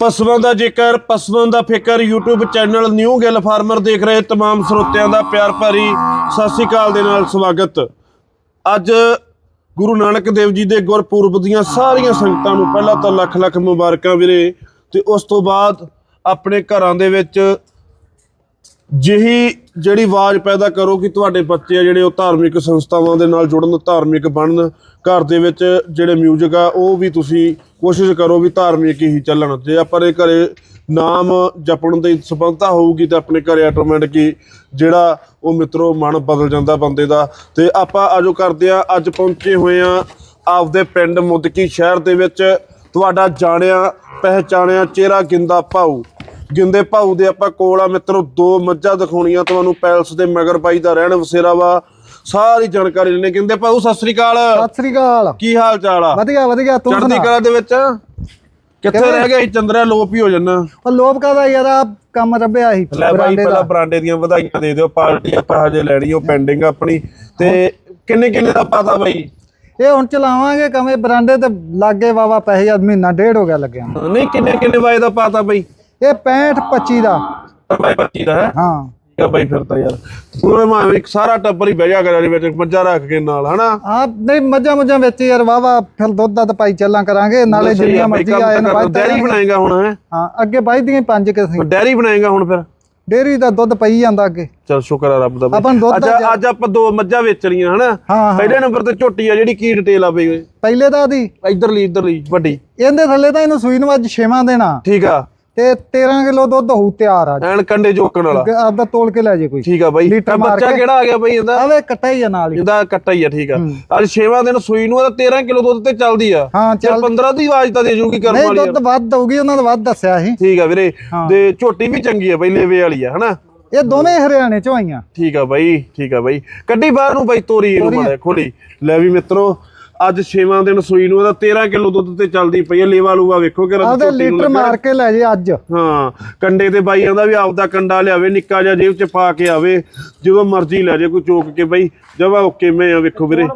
ਪਸ਼ੂਆਂ ਦਾ ਜੇਕਰ ਪਸ਼ੂਆਂ ਦਾ ਫਿਕਰ YouTube channel new Gill farmer ਦੇਖ ਰਹੇ तमाम ਸਰੋਤਿਆਂ ਦਾ ਪਿਆਰ ਭਰੀ ਸਤਿ ਸ੍ਰੀ ਅਕਾਲ ਦੇ ਨਾਲ ਸਵਾਗਤ ਅੱਜ ਗੁਰੂ ਨਾਨਕ ਦੇਵ ਜੀ ਦੇ ਗੁਰਪੁਰਬ ਦੀਆਂ ਸਾਰੀਆਂ ਸੰਗਤਾਂ ਨੂੰ ਪਹਿਲਾਂ ਤਾਂ ਲੱਖ ਲੱਖ ਮੁਬਾਰਕਾਂ ਵੀਰੇ ਤੇ ਉਸ ਤੋਂ ਬਾਅਦ ਆਪਣੇ ਘਰਾਂ ਦੇ ਵਿੱਚ ਜਿਹੀ ਜਿਹੜੀ ਆਵਾਜ਼ ਪੈਦਾ ਕਰੋ ਕਿ ਤੁਹਾਡੇ ਬੱਚੇ ਆ ਜਿਹੜੇ ਉਹ ਧਾਰਮਿਕ ਸੰਸਥਾਵਾਂ ਦੇ ਨਾਲ ਜੁੜਨ, ਧਾਰਮਿਕ ਬਣਨ, ਘਰ ਦੇ ਵਿੱਚ ਜਿਹੜੇ ਮਿਊਜ਼ਿਕ ਆ, ਉਹ ਵੀ ਤੁਸੀਂ ਕੋਸ਼ਿਸ਼ ਕਰੋ ਵੀ ਧਾਰਮਿਕ ਹੀ ਚੱਲਣ। ਜੇ ਆਪਾਂ ਦੇ ਘਰੇ ਨਾਮ ਜਪਣ ਦੀ ਸਬੰਧਤਾ ਹੋਊਗੀ ਤਾਂ ਆਪਣੇ ਘਰੇ ਆਟੋਮੈਟਿਕ ਹੀ ਜਿਹੜਾ ਉਹ ਮਿੱਤਰੋ ਮਨ ਬਦਲ ਜਾਂਦਾ ਬੰਦੇ ਦਾ। ਤੇ ਆਪਾਂ ਆਜੋ ਕਰਦੇ ਆ ਅੱਜ ਪਹੁੰਚੇ ਹੋਏ ਆ ਆਪਦੇ ਪਿੰਡ ਮੁਦਕੀ ਸ਼ਹਿਰ ਦੇ ਵਿੱਚ। ਤੁਹਾਡਾ ਜਾਣਿਆ, ਪਹਿਚਾਣਿਆ ਚਿਹਰਾ ਗਿੰਦਾ ਭਾਊ ਗਿੰਦੇ ਭਾਊ ਦੇ ਆਪਾਂ ਕੋਲ ਆ ਮਿੱਤਰੋ ਦੋ ਮੱਝਾਂ ਦਿਖਾਉਣੀਆਂ ਤੁਹਾਨੂੰ ਪੈਲਸ ਦੇ ਮਗਰ ਬਾਈ ਦਾ ਰਹਿਣ ਵਸੇਰਾ ਵਾ। ਸਾਰੀ ਜਾਣਕਾਰੀ ਲੈਣੇ। ਗਿੰਦੇ ਭਾਊ ਸਤਿ ਸ੍ਰੀ ਅਕਾਲ। ਸਤਿ ਸ੍ਰੀ ਅਕਾਲ। ਕੀ ਹਾਲ ਚਾਲ ਆ? ਵਧੀਆ ਵਧੀਆ ਤੂੰ ਚੜ੍ਹਦੀ ਕਲਾ ਦੇ ਵਿੱਚ? ਕਿੱਥੇ? ਰਹਿ ਗਿਆ ਸੀ? ਚੰਦਰਿਆ ਲੋਪ ਹੀ ਹੋ ਜੰਨਾ ਉਹ ਲੋਭ ਕਾਦਾ ਯਾਰ ਆ ਕੰਮ ਰੱਬਿਆ ਸੀ। ਲੈ ਬਾਈ ਬਰਾਂਡੇ ਪਹਿਲਾਂ ਦਾ ਬਰਾਂਡੇ ਦੀਆਂ ਵਧਾਈਆਂ ਦੇ ਦਿਓ ਪਾਰਟੀ ਆਪਾਂ ਹਜੇ ਲੈਣੀ ਉਹ ਪੈਂਡਿੰਗ ਆਪਣੀ। ਤੇ ਕਿੰਨੇ ਕਿੰਨੇ ਦਾ ਪਤਾ ਬਾਈ? ਇਹ ਹੁਣ ਚਲਾਵਾਂਗੇ ਕਵੇਂ ਬਰਾਂਡੇ ਤੇ ਲੱਗੇ ਵਾਵਾ ਪੈਸੇ ਆ ਮਹੀਨਾ ਡੇਢ ਹੋ ਗਿਆ ਲੱਗਿਆ। ਨਹੀਂ ਕਿੰਨੇ ਕਿੰਨੇ ਵਾਏ ਦਾ ਪਤਾ ਬਾਈ? ਇਹ 65 25 ਦਾ। ਬਾਈ 25 ਦਾ ਹੈ? ਹਾਂ। ਠੀਕ ਆ ਬਾਈ ਫਿਰ ਤਾਂ ਯਾਰ। ਪੂਰੇ ਮਾਂ ਇੱਕ ਸਾਰਾ ਟੱਬਰ ਹੀ ਬਹਿ ਜਾ ਕਰਾਂ ਵਿੱਚ ਮੱਝਾਂ ਰੱਖ ਕੇ ਨਾਲ ਹਨਾ? ਆ ਨਹੀਂ ਮੱਝਾਂ ਮੁੱਝਾਂ ਵਿੱਚ ਯਾਰ ਵਾਵਾ ਫਿਰ ਦੁੱਧ ਦਾ ਤਾਂ ਪਾਈ ਚੱਲਾਂ ਕਰਾਂਗੇ ਨਾਲੇ ਸਹੀ ਆ ਜਿੰਨੀਆਂ ਬਾਈ, ਮਰਜ਼ੀ ਕੰਮ ਆਏ ਤਾਂ ਨੇ ਕਰ- ਡੈਰੀ ਬਣਾਏਗਾ ਹੁਣ ਹੈ? ਹਾਂ ਅੱਗੇ ਬਾਈ ਦੀਆਂ ਹੀ ਪੰਜ ਕਿਸੀ ਡੈਰੀ ਬਣਾਏਗਾ ਹੁਣ ਫਿਰ? ਡੇਰੀ ਦਾ ਦੁੱਧ ਪਈ ਜਾਂਦਾ ਅੱਗੇ। ਚਲ ਸ਼ੁਕਰ ਆ ਰੱਬ ਦਾ। ਆਪਾਂ ਦੁੱਧ ਦਾ ਅੱਛਾ ਅੱਜ ਆਪਾਂ ਦੋ ਮੱਝਾਂ ਵੇਚਣੀਆਂ ਹਨਾ? ਪਹਿਲੇ ਨੰਬਰ ਤੇ ਝੋਟੀ ਆ ਜਿਹੜੀ ਕੀ ਡਿਟੇਲ ਆ ਬਈ। ਪਹਿਲੇ ਤਾਂ ਦੀ। ਇਧਰਲੀ ਇਧਰਲੀ ਵੱਡੀ। ਇਹਦੇ ਥੱਲੇ ਤਾਂ ਇਹਨੂੰ ਸੂਈ ਨੂੰ ਅੱਜ ਛੇਵਾਂ ਦੇਣਾ। ਠੀਕ ਆ। ਤੇ 13 ਕਿਲੋ ਦੁੱਧ ਹੋਊ ਤਿਆਰ ਆ ਐਨ ਕੰਡੇ ਜੋਕਣ ਵਾਲਾ। ਆਪਦਾ ਤੋਲ ਕੇ ਲੈ ਜੇ ਕੋਈ। ਠੀਕ ਆ ਬਾਈ। ਮਾਰ ਬੱਚਾ। ਕਿਹੜਾ ਆ ਗਿਆ ਬਾਈ ਇਹਦਾ? ਆਵੇ ਕੱਟਾ ਹੀ ਆ ਨਾਲ ਹੀ। ਇਹਦਾ ਕੱਟਾ ਹੀ ਆ ਠੀਕ ਆ। ਅੱਜ 6ਵਾਂ ਦਿਨ ਸੂਈ ਨੂੰ ਇਹਦਾ 13 ਕਿਲੋ ਦੁੱਧ ਤੇ ਚੱਲਦੀ ਆ। ਹਾਂ ਚੱਲ ਚੱਲ 15 ਦੀ ਆਵਾਜ਼ ਤਾਂ ਦੇ ਜੂਗੀ ਕਰਨ ਨਹੀਂ ਵਾਲੀ। ਦੁੱਧ ਵੱਧ ਦਊਗੀ ਉਹਨਾਂ ਦਾ ਵੱਧ ਦੱਸਿਆ ਸੀ। ਠੀਕ ਆ ਵੀਰੇ। ਤੇ ਝੋਟੀ ਵੀ ਚੰਗੀ ਆ ਬਾਈ ਲੇਵੇ ਵਾਲੀ ਆ ਹਨਾ? ਇਹ ਦੋਵੇਂ ਹਰਿਆਣੇ ਚੋਂ ਆਈਆਂ। ਠੀਕ ਆ ਬਾਈ ਠੀਕ ਆ ਬਾਈ। ਕੱਢੀ ਬਾਹਰ ਨੂੰ ਬਾਈ ਤੋਰੀ ਇਹਨੂੰ ਮਾੜਾ ਖੋਲੀ। ਲੈ ਵੀ ਮਿੱਤਰੋ ਅੱਜ 6ਵਾਂ ਦਿਨ ਸੂਈ ਨੂੰ ਇਹਦਾ 13 ਕਿਲੋ ਦੁੱਧ ਤੇ ਚੱਲਦੀ ਪਈ ਆ ਲੇਵਾ ਲੂਵਾ ਵੇਖੋ ਕਿ ਆਪਦੇ ਲੀਟਰ ਮਾਰ ਕੇ ਲੈ ਜੇ ਅੱਜ। ਹਾਂ ਕੰਡੇ ਤੇ ਬਾਈ ਆਂਦਾ ਵੀ ਆਪਦਾ ਕੰਡਾ ਲਿਆਵੇ ਨਿੱਕਾ ਜਿਹਾ ਜੇਬ ਚ ਪਾ ਕੇ ਆਵੇ ਜਦੋਂ ਮਰਜ਼ੀ ਲੈ ਜੇ ਕੋਈ ਚੋਕ ਕੇ ਬਾਈ ਜਵਾ ਓਕੇ ਮੈਂ ਆ ਵੇਖੋ ਵੀਰੇ।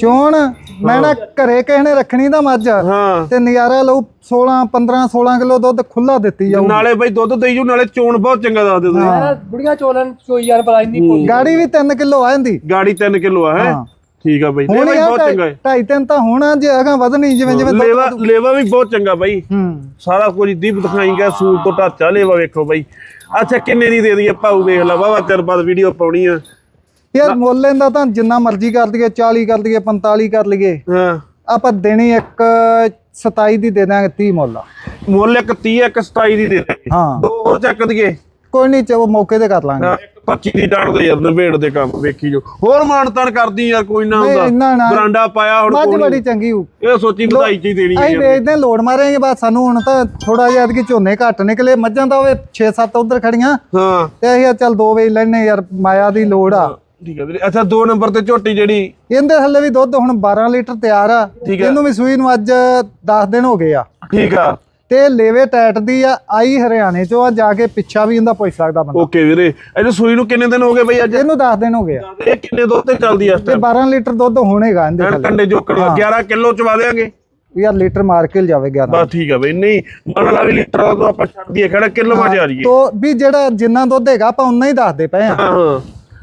ਚੋਣ ਮੈਂ ਨਾ ਘਰੇ ਕਿਸੇ ਨੇ ਰੱਖਣੀ ਦਾ ਮੱਝ ਹਾਂ। ਤੇ ਨਜ਼ਾਰਾ ਲਊ 16 15 16 ਕਿਲੋ ਦੁੱਧ ਖੁੱਲਾ ਦਿੱਤੀ ਜਾਊ। ਨਾਲੇ ਬਾਈ ਦੁੱਧ ਦੇਈ ਜੂ ਨਾਲੇ ਚੋਣ ਬਹੁਤ ਚੰਗਾ ਦੱਸਦੇ ਤੁਸੀਂ। ਬੁੜੀਆਂ ਚੋਲਨ ਚੋਈ ਯਾਰ ਬਲਾ ਇੰਨੀ ਗਾੜੀ ਵੀ 3 ਕਿਲੋ ਆ ਜਾਂਦੀ। ਗਾੜੀ 3 ਕਿਲੋ ਆ ਹੈ? ਹਾਂ। ਠੀਕ ਆ ਬਾਈ। ਲੇਵਾ ਵੀ ਬਹੁਤ ਚੰਗਾ ਹੈ। ਢਾਈ ਤਿੰਨ ਤਾਂ ਹੋਣਾ ਜੇ ਅਗਾ ਵਧਣੀ ਜਿਵੇਂ ਜਿਵੇਂ ਲੇਵਾ ਲੇਵਾ ਵੀ ਬਹੁਤ ਚੰਗਾ ਬਾਈ। ਹੂੰ। ਸਾਰਾ ਕੁਝ ਦੀਪ ਦਿਖਾਈ ਗਿਆ ਸੂਲ ਤੋਂ ਢਾਚਾ ਲੇਵਾ ਵੇਖੋ ਬਾਈ। ਅੱਛਾ ਕਿੰਨੇ ਦੀ ਦੇ ਦਈਏ ਭਾਊ ਵੇਖ ਲਾ ਵਾਵਾ ਚਿਰ ਬਾਅਦ ਵੀਡੀਓ ਪਾਉਣੀ ਆ। ਯਾਰ ਮੁੱਲ ਇਹਦਾ ਤਾਂ ਜਿੰਨਾ ਮਰਜ਼ੀ ਕਰ ਦਈਏ 40 ਕਰ ਦਈਏ 45 ਕਰ ਲਈਏ। ਹਾਂ। ਆਪਾਂ ਦੇਣੀ ਇੱਕ 27 ਦੀ ਦੇ ਦਾਂਗੇ 30 ਮੁੱਲ। ਮੁੱਲ ਇੱਕ 30 ਇੱਕ 27 ਦੀ ਦੇ ਦੇ। ਹਾਂ। ਦੋ ਹੋਰ ਚੱਕ ਦਈਏ। ਕੋਈ ਨਹੀਂ ਚਲੋ ਮੌਕੇ ਤੇ ਕਰ ਲਾਂਗੇ। ਹਾਂ, ਇੱਕ 25 ਦੀ ਡਾਂਡ ਦੇ ਯਾਰ ਨਵੇੜ ਦੇ ਕੰਮ ਵੇਖੀ ਜੋ ਹੋਰ ਮਾਨਤਾਨ ਕਰਦੀ ਯਾਰ ਕੋਈ ਨਾ ਹੁੰਦਾ। ਬਰਾਂਡਾ ਪਾਇਆ ਹੁਣ ਕੋਈ ਬੜੀ ਚੰਗੀ ਹੂ ਇਹ ਸੋਚੀ ਵਧਾਈ ਚ ਦੇਣੀ ਹੈ ਅਸੀਂ ਵੇਚਦੇ ਲੋੜ ਮਾਰਾਂਗੇ ਬਸ ਸਾਨੂੰ ਹੁਣ ਤਾਂ ਥੋੜਾ ਜਿਹਾ ਕਿ ਝੋਨੇ ਘੱਟ ਨਿਕਲੇ। ਮੱਝਾਂ ਤਾਂ ਹੋਵੇ 6-7 ਉਧਰ ਖੜੀਆਂ। ਹਾਂ। ਤੇ ਅਸੀਂ ਚੱਲ ਦੋ ਵੇਚ ਲੈਣੇ ਯਾਰ ਮਾਇਆ ਦੀ ਲੋੜ ਆ। ਠੀਕ ਹੈ ਵੀਰੇ। ਅੱਛਾ ਦੋ ਨੰਬਰ ਤੇ ਝੋਟੀ ਜਿਹੜੀ। ਇਹਦੇ ਥੱਲੇ ਵੀ ਦੁੱਧ ਹੁਣ 12 ਲੀਟਰ ਤਿਆਰ ਆ। ਇਹਨੂੰ ਵੀ ਸੂਈ ਨੂੰ ਅੱਜ 10 ਦਿਨ ਹੋ ਗਏ ਆ। ਠੀਕ ਆ। ਤੇ ਲੇਵੇ ਟੈਟ ਦੀ ਆ ਆਈ ਹਰਿਆਣੇ ਚੋਂ ਆ ਜਾ ਕੇ ਪਿੱਛਾ ਵੀ ਇਹਦਾ ਪੁੱਛ ਸਕਦਾ ਬੰਦਾ। ਓਕੇ ਵੀਰੇ ਇਹਨੂੰ ਸੂਈ ਨੂੰ ਕਿੰਨੇ ਦਿਨ ਹੋ ਗਏ ਬਈ ਅੱਜ? ਇਹਨੂੰ 10 ਦਿਨ ਹੋ ਗਏ ਆ। ਇਹ ਕਿੰਨੇ ਦੁੱਧ ਤੇ ਚੱਲਦੀ ਆ ਇਸ ਤੇ 12 ਲੀਟਰ ਦੁੱਧ ਹੋਣੇਗਾ ਇਹਦੇ ਥੱਲੇ। ਕੰਡੇ ਜੋਕੜੇ 11 ਕਿਲੋ ਚਵਾ ਦੇਾਂਗੇ ਯਾਰ ਲੀਟਰ ਮਾਰ ਕੇ ਲਿਜਾਵੇ 11 ਬਸ ਠੀਕ ਆ ਬਈ ਨਹੀਂ ਮੰਨ ਲਾ ਵੀ ਲੀਟਰ ਦਾ ਆਪਾਂ ਛੱਡ ਦਈਏ ਖੜਾ ਕਿਲੋ ਮਾ ਜਾ ਰਹੀਏ। ਤੋ ਵੀ ਜਿਹੜਾ ਜਿੰਨਾ ਦੁੱਧ ਹੈਗਾ ਆਪਾਂ ਉਨਾ ਹੀ ਦੱਸਦੇ ਪਏ ਆ। ਹਾਂ ਹਾਂ।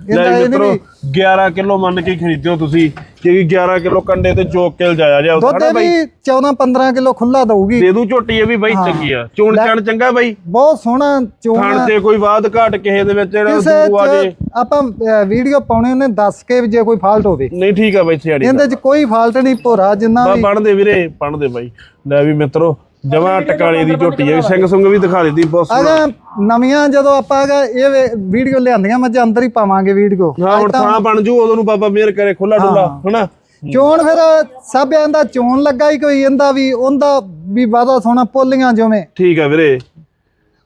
ਲੈ ਇਹ ਮਿੱਤਰੋ 11 ਕਿਲੋ ਮੰਨ ਕੇ ਖਰੀਦਿਓ ਤੁਸੀਂ ਕਿਉਂਕਿ 11 ਕਿਲੋ ਕੰਡੇ ਤੇ ਚੋਕ ਕੇ ਲਜਾਇਆ ਜਾ ਦੁੱਧ ਇਹ ਵੀ 14 15 ਕਿਲੋ ਖੁੱਲਾ ਦਊਗੀ। ਦੇ ਦੂ ਝੋਟੀ ਇਹ ਵੀ ਬਾਈ ਚੰਗੀ ਆ। ਚੋਣ ਚਣ ਚੰਗਾ ਬਾਈ। ਬਹੁਤ ਸੋਹਣਾ ਚੋਣ ਖਾਣ ਤੇ ਕੋਈ ਵਾਧ ਘਾਟ ਕਿਸੇ ਦੇ ਵਿੱਚ ਜਿਹੜਾ ਕਿਸੇ ਦੂ ਆ ਜੇ। ਚ ਆਪਾਂ ਵੀਡੀਓ ਪਾਉਣੇ ਉਹਨੇ ਦੱਸ ਕੇ ਵੀ ਜੇ ਕੋਈ ਫਾਲਟ ਹੋਵੇ। ਨਹੀਂ ਠੀਕ ਆ ਬਾਈ ਸਿਆੜੀ ਇਹਦੇ ਚ ਕੋਈ ਫਾਲਟ ਨਹੀਂ ਭੋਰਾ ਜਿੰਨਾ ਵੀ ਪੜਦੇ ਵੀਰੇ ਪੜਦੇ ਬਾਈ। ਲੈ ਵੀ ਮਿੱਤਰੋ ਜਮਾ ਟਕਾਲੇ ਦੀ ਝੋਟੀ ਹੈ ਸਿੰਘ ਸੁੰਗ ਵੀ ਦਿਖਾ ਦਿੱਤੀ ਬਹੁਤ ਸੋਹਣਾ। ਨਵੀਆਂ ਜਦੋਂ ਆਪਾਂ ਇਹ ਵੀਡੀਓ ਲਿਆਂਦੀਆਂ ਮੈਂ ਅੰਦਰ ਹੀ ਪਾਵਾਂਗੇ ਵੀਡੀਓ ਹਾਂ ਹੁਣ ਥਾਂ ਬਣ ਜੂ ਉਦੋਂ ਨੂੰ ਬਾਬਾ ਮਿਹਰ ਕਰੇ ਖੁੱਲਾ ਡੁੱਲਾ ਹਨਾ? ਚੋਣ ਫਿਰ ਸਭ ਇਹਦਾ ਚੋਣ ਲੱਗਾ ਹੀ ਕੋਈ ਇਹਦਾ ਵੀ ਉਹਦਾ ਵੀ ਵਾਦਾ ਸੋਹਣਾ ਪੋਲੀਆਂ ਜਿਵੇਂ। ਠੀਕ ਆ ਵੀਰੇ।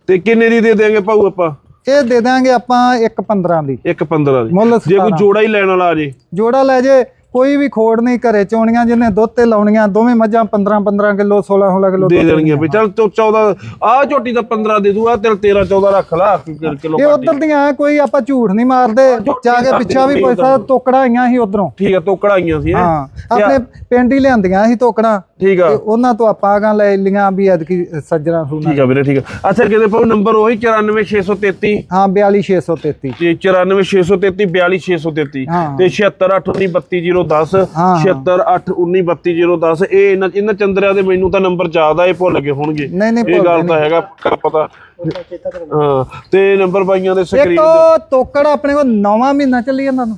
ਤੇ ਕਿੰਨੇ ਦੀ ਦੇ ਦੇਾਂਗੇ ਭਾਊ ਆਪਾਂ? ਇਹ ਦੇ ਦਾਂਗੇ ਆਪਾਂ 1.15 ਦੀ। ਇੱਕ 15 ਦੀ। ਜੇ ਕੋਈ 17 ਜੋੜਾ ਹੀ ਲੈਣ ਵਾਲਾ ਆ ਜੇ। ਜੋੜਾ ਲੈ ਜੇ ਕੋਈ ਵੀ ਖੋੜ ਨਹੀਂ ਘਰੇ ਚੋਣੀਆਂ ਜਿਹਨੇ ਦੁੱਧ ਤੇ ਲਾਉਣੀਆਂ ਦੋਵੇਂ ਮੱਝਾਂ 15 15 ਕਿਲੋ 16 16 ਕਿਲੋ ਦੇ ਦੇਣਗੇ ਵੀ ਚੱਲ ਤੂੰ 14 ਆ ਝੋਟੀ ਦਾ 15 ਦੇ ਦੂ ਆ ਤੇਲ 13 14 ਰੱਖ ਲਾ ਕਿਲੋ ਇਹ ਉਧਰ ਦੀਆਂ ਕੋਈ ਆਪਾਂ ਝੂਠ ਨਹੀਂ ਮਾਰਦੇ ਜਾ ਕੇ ਪਿੱਛਾ ਵੀ ਪੈਸਾ ਤੋਕੜਾ ਆਈਆਂ ਸੀ ਉਧਰੋਂ। ਠੀਕ ਆ ਤੋ ਕਢਾਈਆਂ ਸੀ ਹੈਂ? ਹਾਂ ਆਪਣੇ ਪਿੰਡ ਹੀ ਲਿਆਂਦੀਆਂ ਸੀ ਤੋਕੜਾ। ਠੀਕ ਆ। ਤੇ ਉਹਨਾਂ ਤੋਂ ਆਪਾਂ ਆਗਾਂ ਲੈ ਲੀਆਂ ਵੀ ਐਤਕੀ ਸੱਜਣਾ ਸੁਣਾ ਠੀਕ ਆ ਵੀਰੇ ਠੀਕ ਆ। ਅੱਛਾ ਕਿਤੇ ਪਾਉ? ਨੰਬਰ ਉਹੀ 94633 ਹਾਂ 42633 ਤੇ 94633 42633 ਹਾਂ। ਤੇ 7681923010 ਹਾਂ। 7681923010 ਇਹ ਇਹਨਾਂ ਇਹਨਾਂ ਚੰਦਰਿਆਂ ਦੇ ਮੈਨੂੰ ਤਾਂ ਨੰਬਰ ਯਾਦ ਆ ਇਹ ਭੁੱਲ ਗਏ ਹੋਣਗੇ। ਨਹੀਂ, ਨਹੀਂ, ਇਹ ਗੱਲ ਤਾਂ ਹੈਗਾ ਪਤਾ। ਹਾਂ ਤੇ ਨੰਬਰ ਬਾਈਆਂ ਦੇ ਸਕਰੀਨ ਉਹ ਤੋਕੜ ਆਪਣੇ ਕੋਲ ਨੌਵਾਂ ਮਹੀਨਾ ਚੱਲੀ ਜਾਂਦਾ ਨੂੰ।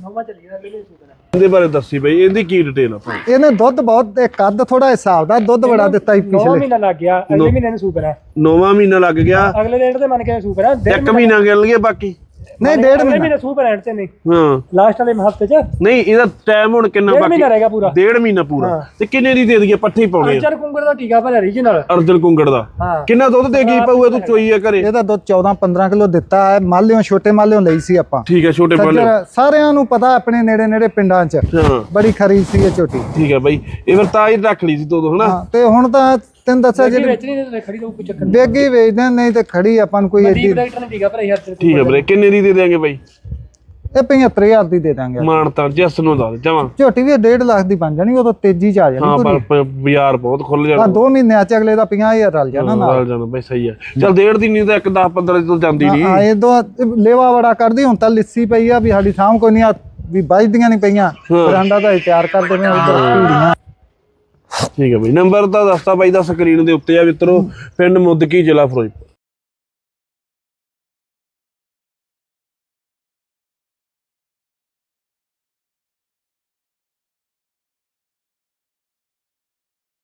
ਦੇ ਬਾਰੇ ਦੱਸੀ ਬਈ ਇਹਦੀ ਕੀ ਡਿਟੇਲ ਆਪਾਂ ਇਹਨੇ ਦੁੱਧ ਬਹੁਤ ਇਹ ਕੱਦ ਥੋੜਾ ਹਿਸਾਬ ਦਾ ਦੁੱਧ ਬੜਾ ਦਿੱਤਾ ਸੀ ਪਿਛਲੇ। ਮਹੀਨਾ ਲੱਗ ਗਿਆ ਅਗਲੇ ਮਹੀਨੇ ਨੂੰ ਸੂਪਰ ਹੈ। ਨੌਵਾਂ ਮਹੀਨਾ ਲੱਗ ਗਿਆ। ਅਗਲੇ ਡੇਟ ਤੇ ਮੰਨ ਕੇ ਸੂਪਰ ਹੈ ਡੇਢ ਇੱਕ ਮਹੀਨਾ। ਗਿਲ ਗਿਆ ਬਾਕੀ। ਨਹੀਂ ਡੇਢ ਮਹੀਨਾ। ਮਹੀਨੇ ਸੂਪਰ ਐਂਡ ਤੇ ਨਹੀਂ। ਹਾਂ। ਲਾਸਟ ਵਾਲੇ ਹਫ਼ਤੇ ਚ। ਨਹੀਂ ਇਹਦਾ ਟਾਈਮ ਹੁਣ ਕਿੰਨਾ ਡੇਢ ਬਾਕੀ? ਮਹੀਨਾ ਰਹਿ ਗਿਆ ਪੂਰਾ। ਡੇਢ ਮਹੀਨਾ ਪੂਰਾ। ਤੇ ਕਿੰਨੇ ਦੀ ਦੇ ਦਈਏ? ਪੱਠੇ ਹੀ ਪਾਉਣੇ ਅਰਜਨ ਕੁੰਗੜ ਦਾ ਟੀਕਾ ਭਰਿਆ ਰੀਜਨਲ ਅਰਜਨ ਕੁੰਗੜ ਦਾ। ਹਾਂ। ਕਿੰਨਾ ਦੁੱਧ ਦੇ ਗਈ ਪਊਆ ਤੂੰ ਚੋਈ ਆ ਘਰੇ? ਇਹਦਾ ਦੁੱਧ 14 15 ਕਿਲੋ ਦਿੱਤਾ ਹੈ। ਮਾਲਿਓ ਛੋਟੇ ਮਾਲਿਓ ਲਈ ਸੀ ਆਪਾਂ। ਠੀਕ ਹੈ ਛੋਟੇ ਮਾਲੇ ਸੱਜਰ ਸਾਰਿਆਂ ਨੂੰ ਪਤਾ ਆਪਣੇ ਨੇੜੇ ਨੇੜੇ ਪਿੰਡਾਂ 'ਚ। ਹਾਂ। ਬੜੀ ਖਰੀ ਸੀ ਇਹ ਝੋਟੀ। ਠੀਕ ਹੈ ਬਾਈ। ਇਹ ਫਿਰ ਤਾਂ ਹੀ ਰੱਖ ਲਈ ਸੀ ਤੂੰ ਹਨਾ? ਤੇ ਹੁਣ ਤਾਂ ਤੈਨੂੰ ਦੱਸਿਆ ਜਿਹੜੀ ਜਿਹੜੀ ਵੇਚਣੀ ਤੇ ਖੜੀ ਤੋਂ ਕੋਈ ਚੱਕਰ ਨਹੀਂ। ਬੇਗੀ ਵੇਚਦੇ ਆ, ਨਹੀਂ ਤੇ ਖੜੀ ਆਪਾਂ ਨੂੰ ਕੋਈ ਡੀਪ ਏਡੀ ਡਾਇਰੈਕਟਰ ਨੇ ਟੀਕਾ ਭਰਿਆ ਹਰ ਠੀਕ ਹੈ ਵੀਰੇ ਕਿੰਨੇ ਦੀ ਦੇ ਦੇਾਂਗੇ ਬਾਈ? ਇਹ 75000 ਦੀ ਦੇ ਦਾਂਗੇ ਮਾਨ ਤਾਂ ਜਸ ਨੂੰ ਦੱਸ ਜਾਵਾਂ। ਝੋਟੀ ਵੀ 1.5 ਲੱਖ ਦੀ ਬਣ ਜਾਣੀ ਉਦੋਂ ਤੇਜ਼ੀ 'ਚ ਆ ਜਾਣੀ ਹਾਂ ਪੂਰੀ। ਪਰ ਪ- ਬਾਜ਼ਾਰ ਬਹੁਤ ਖੁੱਲ ਆ ਜਾਣਾ ਦੋ ਮਹੀਨਿਆਂ 'ਚ ਅਗਲੇ ਦਾ 50000 ਰਲ ਜਾਣਾ ਨਾਲ ਨਾਲ। ਜਾਣਾ ਬਈ ਸਹੀ ਹੈ ਚਲ ਡੇਢ ਦੀ ਨਹੀਂ ਤਾਂ ਇੱਕ 10 15 ਦੀ ਤਾਂ ਜਾਂਦੀ ਨਹੀਂ। ਹਾਂ ਇਹ ਦੋ ਲੇਵਾ ਬੜਾ ਕਰਦੀ ਹੁਣ ਤਾਂ ਲਿੱਸੀ ਪਈ ਆ ਵੀ ਸਾਡੀ ਸਾਹਮ ਕੋਈ ਨਹੀਂ ਆ ਵੀ ਵੱਜਦੀਆਂ ਨਹੀਂ ਪਈਆਂ। ਬਰਾਂਡਾ ਦਾ ਅਸੀਂ ਤਿਆਰ ਕਰ ਉਧਰ ਭੀੜੀਆਂ ਠੀਕ ਹੈ ਬਈ। ਨੰਬਰ ਤਾਂ ਦੱਸਤਾ ਬਾਈ ਦਾ ਸਕਰੀਨ ਦੇ ਉੱਤੇ ਆ ਮਿੱਤਰੋ, ਪਿੰਡ ਮੁੱਦਕੀ, ਜ਼ਿਲ੍ਹਾ ਫਿਰੋਜ਼ਪੁਰ।